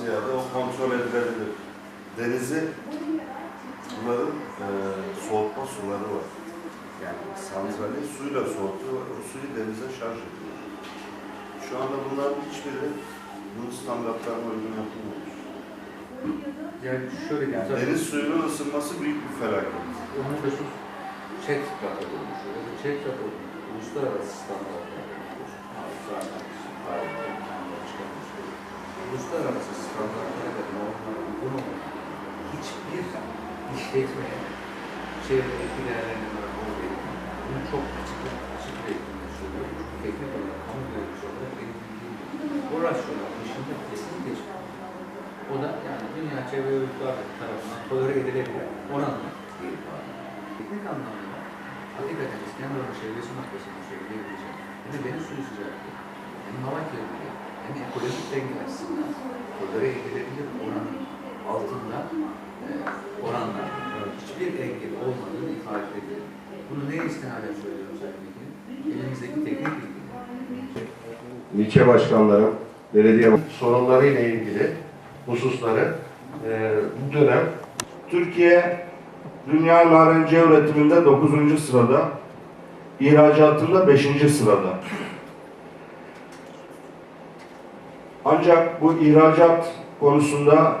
ziyade o kontrol edilebilir. Denizi bunların e, soğutma suları var. Yani santrali suyla soğutuyor, o suyu denize şarj ediyor. Şu anda bunların hiçbiri bunun standartlarına uygun yapılmamış. Yani şöyle. Yani deniz suyunun ısınması büyük bir felaket. Onun da şu ÇED raporu olmuş. ÇED raporu uluslararası standartlar. Uluslararası standartlara da normlara uygun olan hiçbir işletmeye çevre etki değerlendirme raporu değil. Bunu çok açık açık bir eğitimde söylüyorum. Çünkü teknik olarak, kamu görevlisi olarak benim bildiğim bu rasyonel dışında kesinlikle çıkmıyor. O da yani dünya çevre örgütleri tarafından tolere edilebilir oranla değil var. Teknik anlamda hakikaten İskenderun çevresi noktasında söyleyebileceğim. De deniz suyu sıcaklığı, hem hava kirliliği, hem ekolojik denge açısından tolere edilebilir oranın altında e, oranla hiçbir engel olmadığını ifade ediyor. Bunu neye istinaden söylüyorum Sayın? Elimizdeki teknik bilgiler. ilçe başkanları, belediye sorunlarıyla ilgili hususları e, bu dönem Türkiye dünya narenciye üretiminde 9. sırada, ihracatında 5. sırada. Ancak bu ihracat konusunda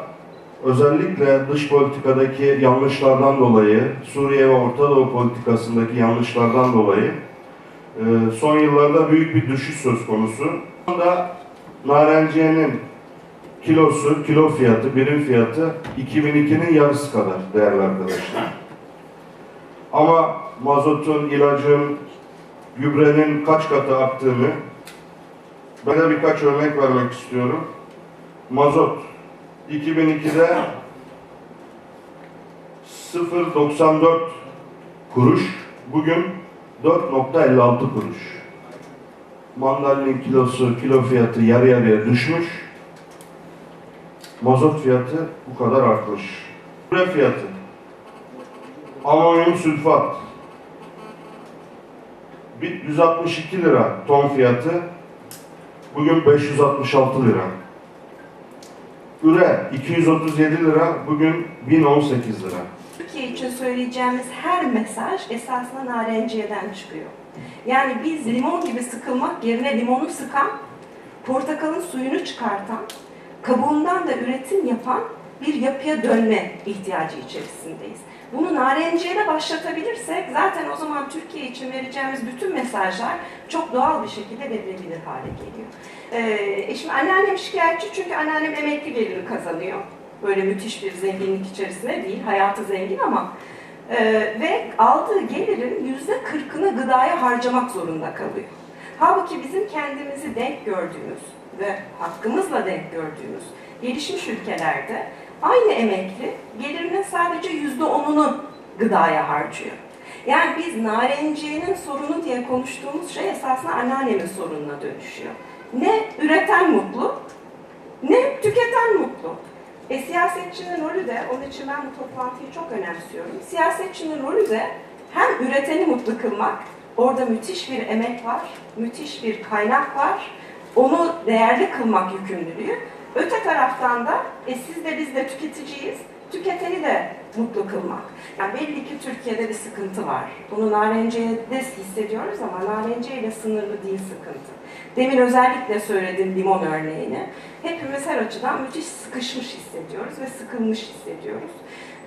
özellikle dış politikadaki yanlışlardan dolayı, Suriye ve Orta Doğu politikasındaki yanlışlardan dolayı e, son yıllarda büyük bir düşüş söz konusu. Şu anda narenciyenin kilosu, kilo fiyatı, birim fiyatı 2002'nin yarısı kadar değerli arkadaşlar. Ama mazotun, ilacın, gübrenin kaç katı arttığını de birkaç örnek vermek istiyorum. Mazot 2002'de 0.94 kuruş, bugün 4.56 kuruş. Mandalinin kilosu, kilo fiyatı yarı yarıya düşmüş. Mazot fiyatı bu kadar artmış. Gübre fiyatı. Amonyum sülfat. Bir 162 lira ton fiyatı. Bugün 566 lira. Üre 237 lira, bugün 1018 lira. Türkiye için söyleyeceğimiz her mesaj esasında narenciyeden çıkıyor. Yani biz limon gibi sıkılmak yerine limonu sıkan, portakalın suyunu çıkartan, kabuğundan da üretim yapan bir yapıya dönme ihtiyacı içerisindeyiz. Bunu narenciyeyle başlatabilirsek zaten o zaman Türkiye için vereceğimiz bütün mesajlar çok doğal bir şekilde verilebilir hale geliyor. Ee, şimdi anneannem şikayetçi çünkü anneannem emekli geliri kazanıyor. Böyle müthiş bir zenginlik içerisinde değil, hayatı zengin ama e, ve aldığı gelirin yüzde kırkını gıdaya harcamak zorunda kalıyor. Halbuki bizim kendimizi denk gördüğümüz ve hakkımızla denk gördüğümüz gelişmiş ülkelerde aynı emekli gelirinin sadece yüzde onunu gıdaya harcıyor. Yani biz narenciyenin sorunu diye konuştuğumuz şey esasında anneannemin sorununa dönüşüyor. Ne üreten mutlu, ne tüketen mutlu. E, siyasetçinin rolü de, onun için ben bu toplantıyı çok önemsiyorum. Siyasetçinin rolü de hem üreteni mutlu kılmak, orada müthiş bir emek var, müthiş bir kaynak var, onu değerli kılmak yükümlülüğü. Öte taraftan da e, siz de biz de tüketiciyiz, tüketeni de mutlu kılmak. Yani belli ki Türkiye'de bir sıkıntı var. Bunu narenciyede hissediyoruz ama narenciyeyle sınırlı değil sıkıntı. Demin özellikle söyledim limon örneğini. Hepimiz her açıdan müthiş sıkışmış hissediyoruz ve sıkılmış hissediyoruz.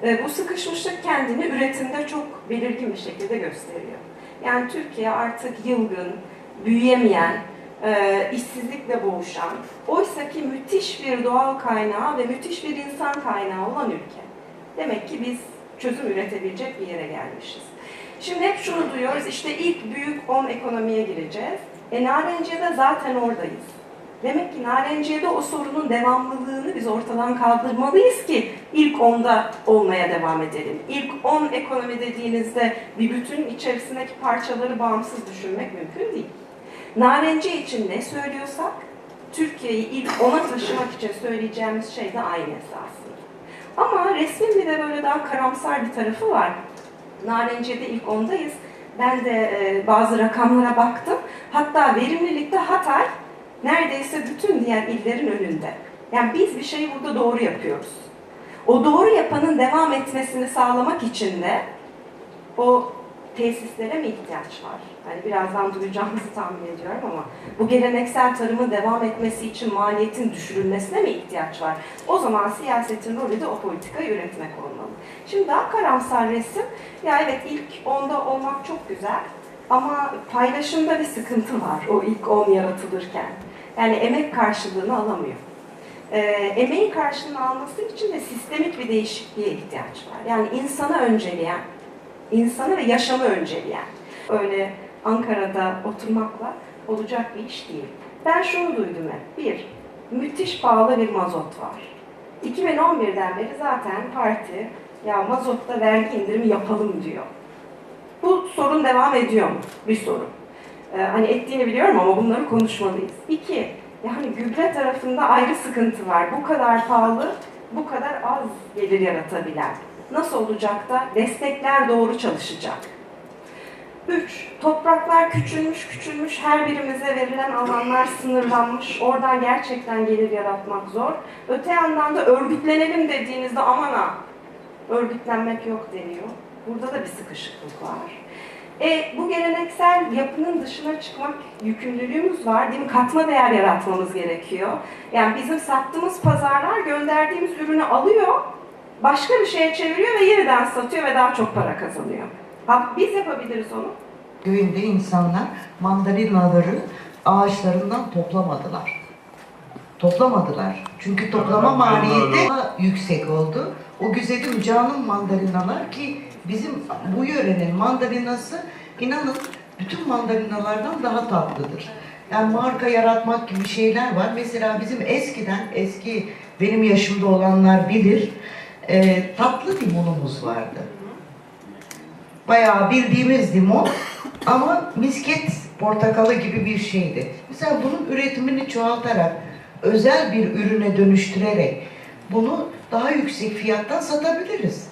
E, bu sıkışmışlık kendini üretimde çok belirgin bir şekilde gösteriyor. Yani Türkiye artık yılgın, büyüyemeyen, e, işsizlikle boğuşan, oysa ki müthiş bir doğal kaynağı ve müthiş bir insan kaynağı olan ülke. Demek ki biz çözüm üretebilecek bir yere gelmişiz. Şimdi hep şunu duyuyoruz, işte ilk büyük 10 ekonomiye gireceğiz. E Narenciye'de zaten oradayız. Demek ki Narenciye'de o sorunun devamlılığını biz ortadan kaldırmalıyız ki ilk onda olmaya devam edelim. İlk 10 ekonomi dediğinizde bir bütün içerisindeki parçaları bağımsız düşünmek mümkün değil. Narenciye için ne söylüyorsak, Türkiye'yi ilk ona taşımak için söyleyeceğimiz şey de aynı esasında. Ama resmin bir de böyle daha karamsar bir tarafı var. Narenciye'de ilk ondayız. Ben de e, bazı rakamlara baktım. Hatta verimlilikte Hatay neredeyse bütün diğer illerin önünde. Yani biz bir şeyi burada doğru yapıyoruz. O doğru yapanın devam etmesini sağlamak için de o tesislere mi ihtiyaç var? Hani birazdan duyacağımızı tahmin ediyorum ama bu geleneksel tarımın devam etmesi için maliyetin düşürülmesine mi ihtiyaç var? O zaman siyasetin rolü de o politikayı üretmek olmalı. Şimdi daha karamsar resim, ya evet ilk onda olmak çok güzel ama paylaşımda bir sıkıntı var o ilk on yaratılırken. Yani emek karşılığını alamıyor. Ee, emeğin karşılığını alması için de sistemik bir değişikliğe ihtiyaç var. Yani insana önceleyen, insanı ve yaşamı önceleyen. Öyle Ankara'da oturmakla olacak bir iş değil. Ben şunu duydum hep. Bir, müthiş pahalı bir mazot var. 2011'den beri zaten parti ya mazotta vergi indirimi yapalım diyor. Bu sorun devam ediyor mu? Bir sorun. Ee, hani ettiğini biliyorum ama bunları konuşmalıyız. İki, yani gübre tarafında ayrı sıkıntı var. Bu kadar pahalı, bu kadar az gelir yaratabilen. Nasıl olacak da destekler doğru çalışacak? Üç, topraklar küçülmüş küçülmüş, her birimize verilen alanlar sınırlanmış, oradan gerçekten gelir yaratmak zor. Öte yandan da örgütlenelim dediğinizde aman ha, örgütlenmek yok deniyor. Burada da bir sıkışıklık var. E, bu geleneksel yapının dışına çıkmak yükümlülüğümüz var değil mi? Katma değer yaratmamız gerekiyor. Yani bizim sattığımız pazarlar gönderdiğimiz ürünü alıyor, başka bir şeye çeviriyor ve yeniden satıyor ve daha çok para kazanıyor. Ha, biz yapabiliriz onu. Köyünde insanlar mandalinaları ağaçlarından toplamadılar. Toplamadılar. Çünkü toplama maliyeti yüksek oldu. O güzelim canım mandalinalar ki bizim bu yörenin mandalinası inanın bütün mandalinalardan daha tatlıdır. Yani marka yaratmak gibi şeyler var. Mesela bizim eskiden, eski benim yaşımda olanlar bilir, e, tatlı limonumuz vardı bayağı bildiğimiz limon ama misket portakalı gibi bir şeydi. Mesela bunun üretimini çoğaltarak, özel bir ürüne dönüştürerek bunu daha yüksek fiyattan satabiliriz.